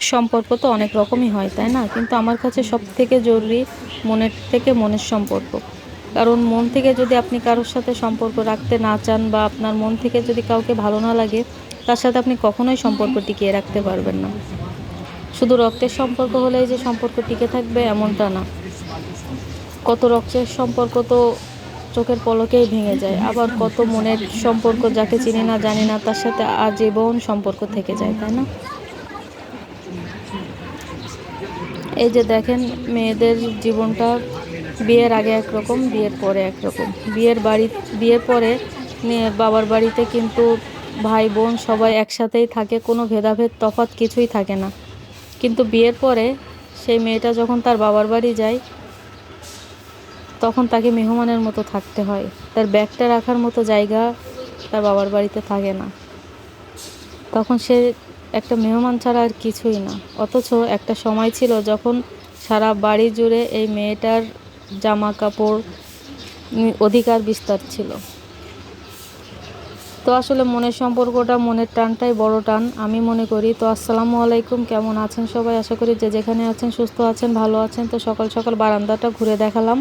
সম্পর্ক তো অনেক রকমই হয়, তাই না? কিন্তু আমার কাছে সব থেকে জরুরি মনের থেকে মনের সম্পর্ক। কারণ মন থেকে যদি আপনি কারোর সাথে সম্পর্ক রাখতে না চান বা আপনার মন থেকে যদি কাউকে ভালো না লাগে, তার সাথে আপনি কখনোই সম্পর্ক টিকিয়ে রাখতে পারবেন না। শুধু রক্তের সম্পর্ক হলেই যে সম্পর্ক টিকে থাকবে এমনটা না। কত রক্তের সম্পর্ক তো চোখের পলকেই ভেঙে যায়, আবার কত মনের সম্পর্ক যাকে চিনি না জানি না, তার সাথে আজীবন সম্পর্ক থেকে যায়, তাই না? এই যে দেখেন, মেয়েদের জীবনটা বিয়ের আগে একরকম, বিয়ের পরে একরকম। বিয়ের বাড়ি, বিয়ের পরে বাবার বাড়িতে কিন্তু ভাই, বোন সবাই একসাথেই থাকে, কোনো ভেদাভেদ, তফাৎ কিছুই থাকে না। কিন্তু বিয়ের পরে সেই মেয়েটা যখন তার বাবার বাড়ি যায়, তখন তাকে মেহমানের মতো থাকতে হয়। তার ব্যাগটা রাখার মতো জায়গা তার বাবার বাড়িতে থাকে না। তখন সে একটা মেহমান ছাড়া আর কিছুই না। অথচ একটা সময় ছিল যখন সারা বাড়ি জুড়ে এই মেয়েটার জামা কাপড় অধিকার বিস্তার ছিল। তো আসলে মনের সম্পর্কটা মনের টানটাই বড় টান। আমি মনে করি, তো আসসালামু আলাইকুম, কেমন আছেন সবাই? আশা করি যে যেখানে আছেন, সুস্থ আছেন, ভালো আছেন। তো সকাল সকাল বারান্দাটা ঘুরে দেখালাম।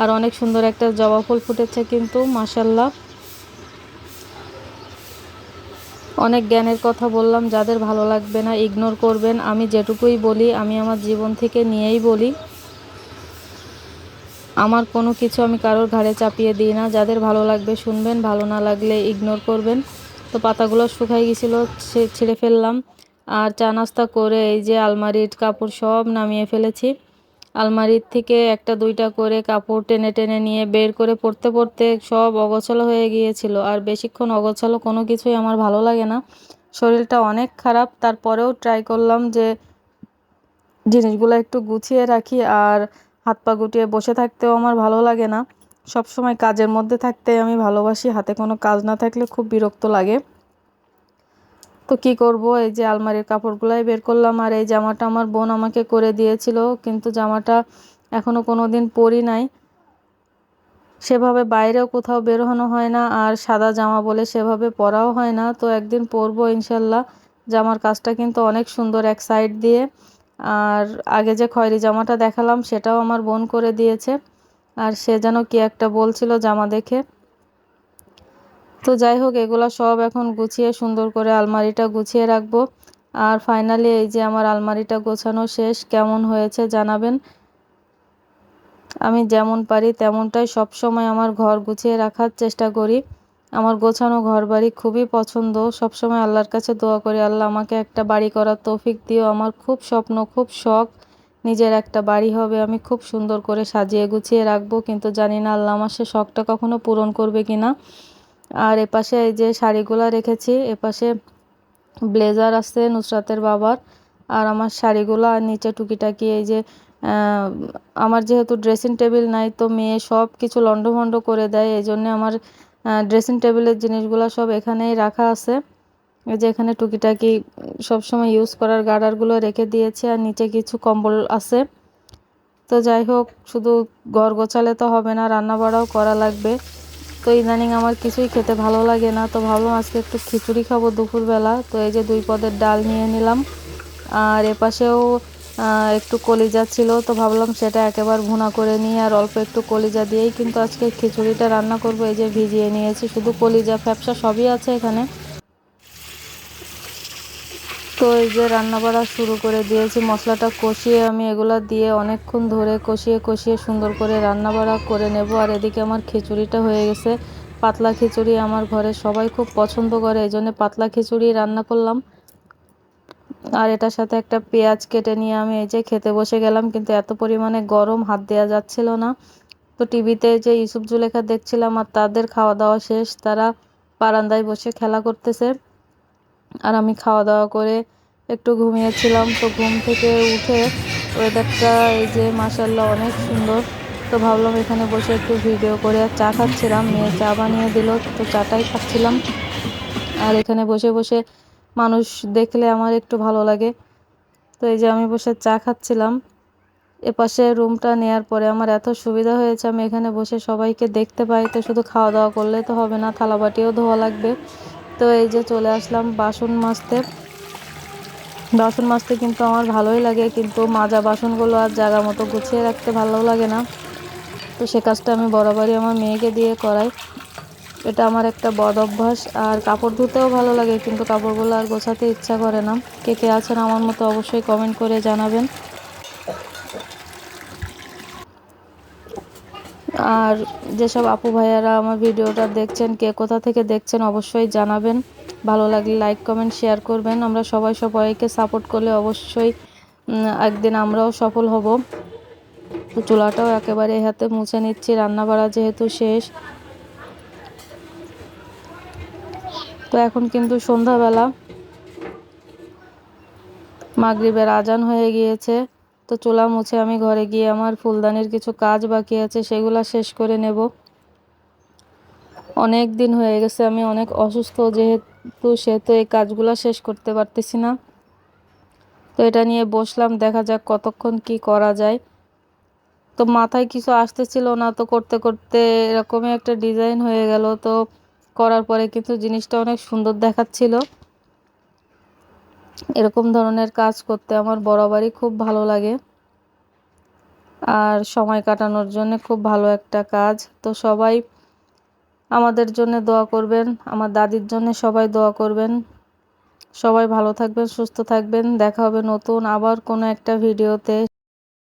আর অনেক সুন্দর একটা জবা ফুল ফুটেছে কিন্তু মাসাল্লাহ অনেক জ্ঞানের কথা বললাম, যাদের ভালো লাগবে না ইগনোর করবেন। আমি যেটুকুই বলি, আমি আমার জীবন থেকে নিয়েই বলি। আমার কোনো কিছু আমি কারোর ঘাড়ে চাপিয়ে দিই না। যাদের ভালো লাগবে শুনবেন, ভালো না লাগলে ইগনোর করবেন। তো পাতাগুলো শুকাই গেছিল ছিঁড়ে ফেললাম। আর চা নাস্তা করে এই যে আলমারির কাপড় সব নামিয়ে ফেলেছি। আলমারির থেকে একটা দুইটা করে কাপড় টেনে টেনে নিয়ে বের করে পড়তে পড়তে সব অগোছালো হয়ে গিয়েছিল। আর বেশিক্ষণ অগোছালো কোনো কিছুই আমার ভালো লাগে না। শরীরটা অনেক খারাপ। তারপরেও ট্রাই করলাম যে জিনিসগুলো একটু গুছিয়ে রাখি আর হাত পা গুটিয়ে বসে থাকতেও আমার ভালো লাগে না। সব সময় কাজের মধ্যে থাকতে আমি ভালোবাসি। হাতে কোনো কাজ না থাকলে খুব বিরক্ত লাগে। তো কি করব? এই যে আলমারির কাপড়গুলাই বের করলাম আর এই জামাটা আমার বোন আমাকে করে দিয়েছিল, কিন্তু জামাটা এখনও কোনো দিন পরি নাই। সেভাবে বাইরেও কোথাও বেরোনো হয় না আর সাদা জামা বলে সেভাবে পরাও হয় না। তো একদিন পরবো ইনশাল্লাহ। জামার কাজটা কিন্তু অনেক সুন্দর এক সাইড দিয়ে। আর আগে যে খয়েরি জামাটা দেখালাম সেটাও আমার বোন করে দিয়েছে। আর সে যেন কি একটা বলছিল জামা দেখে। তো যাই হোক, এগুলো সব এখন গুছিয়ে সুন্দর করে আলমারিটা গুছিয়ে রাখব। আর ফাইনালি এই যে আমার আলমারিটা গোছানো শেষ, কেমন হয়েছে জানাবেন? আমি যেমন পারি তেমনটাই সব সময় আমার ঘর গুছিয়ে রাখার চেষ্টা করি। আমার গোছানো ঘর বাড়ি খুবই পছন্দ। সব সময় আল্লাহর কাছে দোয়া করি, আল্লাহ আমাকে একটা বাড়ি করার তৌফিক দিও। আমার খুব স্বপ্ন, খুব শখ, নিজের একটা বাড়ি হবে। আমি খুব সুন্দর করে সাজিয়ে গুছিয়ে রাখব। কিন্তু জানি না আল্লাহ আমার সে শখটা কখনো পূরণ করবে কিনা। আর এপাশে এই যে শাড়িগুলো রেখেছি, এপাশে ব্লেজার আছে নুসরাতের বাবার, আর আমার শাড়িগুলো আর নিচে টুকিটাকি এই যে আমার যেহেতু ড্রেসিং টেবিল নাই তো মেয়ে সব কিছু লন্ডভন্ড করে দেয়, এই জন্যে আমার ড্রেসিং টেবিলের জিনিসগুলো সব এখানেই রাখা আছে। এই যে এখানে টুকিটাকি সবসময় ইউজ করার গার্ডারগুলো রেখে দিয়েছে, আর নিচে কিছু কম্বল আছে। তো যাই হোক, শুধু ঘর গোছালে তো হবে না রান্না বাড়াও করা লাগবে। তো ইদানিং আমার কিছুই খেতে ভালো লাগে না, তো ভাবলাম আজকে একটু খিচুড়ি খাব দুপুরবেলা। তো এই যে দুই পদের ডাল নিয়ে নিলাম। আর এপাশেও একটু কলিজা ছিল, তো ভাবলাম সেটা একেবারে ভুনা করে নিয়ে আর অল্প একটু কলিজা দিয়েই। কিন্তু আজকে খিচুড়িটা রান্না করব, এই যে ভিজিয়ে নিয়েছি। শুধু কলিজা, ফ্যাপসা সবই আছে এখানে। তো এই যে রান্না বাড়া শুরু করে দিয়েছি, মশলাটা কষিয়ে আমি এগুলা দিয়ে অনেকক্ষণ ধরে কষিয়ে কষিয়ে সুন্দর করে রান্না বাড়া করে নেব। আর এদিকে আমার খিচুড়িটা হয়ে গেছে। পাতলা খিচুড়ি আমার ঘরে সবাই খুব পছন্দ করে, এই জন্য পাতলা খিচুড়ি রান্না করলাম। আর এটার সাথে একটা পেঁয়াজ কেটে নিয়ে আমি এই যে খেতে বসে গেলাম, কিন্তু এত পরিমাণে গরম হাত দেওয়া যাচ্ছিল না। তো টিভিতে যে ইউসুফ জুলেখা দেখছিলাম আর তাদের খাওয়া দাওয়া শেষ, তারা বারান্দায় বসে খেলা করতেছে। আর আমি খাওয়া দাওয়া করে একটু ঘুমিয়েছিলাম তো ঘুম থেকে উঠে ওয়েদারটা এই যে মাসাল্লাহ অনেক সুন্দর। তো ভাবলাম এখানে বসে একটু ভিডিও করে আর চা খাচ্ছিলাম, মেয়ে চা বানিয়ে দিল, তো চাটাই খাচ্ছিলাম। আর এখানে বসে বসে মানুষ দেখলে আমার একটু ভালো লাগে। তো এই যে আমি বসে চা খাচ্ছিলাম। এপাশে রুমটা নেয়ার পরে আমার এত সুবিধা হয়েছে, আমি এখানে বসে সবাইকে দেখতে পাই, তো শুধু খাওয়া দাওয়া করলে তো হবে না, থালাবাটিও ধোয়া লাগবে। তো এই যে চলে আসলাম বাসন মাজতে। বাসন মাজতে কিন্তু আমার ভালোই লাগে, কিন্তু মাজা বাসনগুলো আর জায়গা মতো গুছিয়ে রাখতে ভালো লাগে না। তো সে কাজটা আমি বরাবরই আমার মেয়েকে দিয়ে করাই। এটা আমার একটা বদ অভ্যাস, আর কাপড় ধুতেও ভালো লাগে, কিন্তু কাপড়গুলো আর গোছাতে ইচ্ছা করে না। কে কে আছেন আমার মতো অবশ্যই কমেন্ট করে জানাবেন। আর যেসব আপু ভাইয়ারা আমার ভিডিওটা দেখছেন, কে কোথা থেকে দেখছেন, অবশ্যই জানাবেন। ভালো লাগলে লাইক কমেন্ট শেয়ার করবেন। আমরা সবাই সবাইকে সাপোর্ট করলে অবশ্যই একদিন আমরাও সফল হব। চুলাটাও একেবারে হাতে মুছে নিচ্ছি রান্না বাড়া যেহেতু শেষ। তো এখন কিন্তু সন্ধ্যাবেলা। মাগরিবের আজান হয়ে গিয়েছে, তো চুলা মুছে আমি ঘরে গিয়ে আমার ফুলদানির কিছু কাজ বাকি আছে, সেগুলো শেষ করে নেব। অনেক দিন হয়ে গেছে, আমি অনেক অসুস্থ যেহেতু, সেহেতু এই কাজগুলো শেষ করতে পারতেছি না। তো এটা নিয়ে বসলাম, দেখা যাক কতক্ষণ কি করা যায়। তো মাথায় কিছু আসতেছিল না, তো করতে করতে এরকমই একটা ডিজাইন হয়ে গেল। তো করার পরে কিন্তু জিনিসটা অনেক সুন্দর দেখাচ্ছিল। এরকম ধরনের কাজ করতে আমার বরাবরই খুব ভালো লাগে। আর সময় কাটানোর জন্য খুব ভালো একটা কাজ। তো সবাই আমাদের জন্য দোয়া করবেন, আমার দাদির জন্য সবাই দোয়া করবেন। সবাই ভালো থাকবেন, সুস্থ থাকবেন। দেখা হবে নতুন আবার কোনো একটা ভিডিওতে।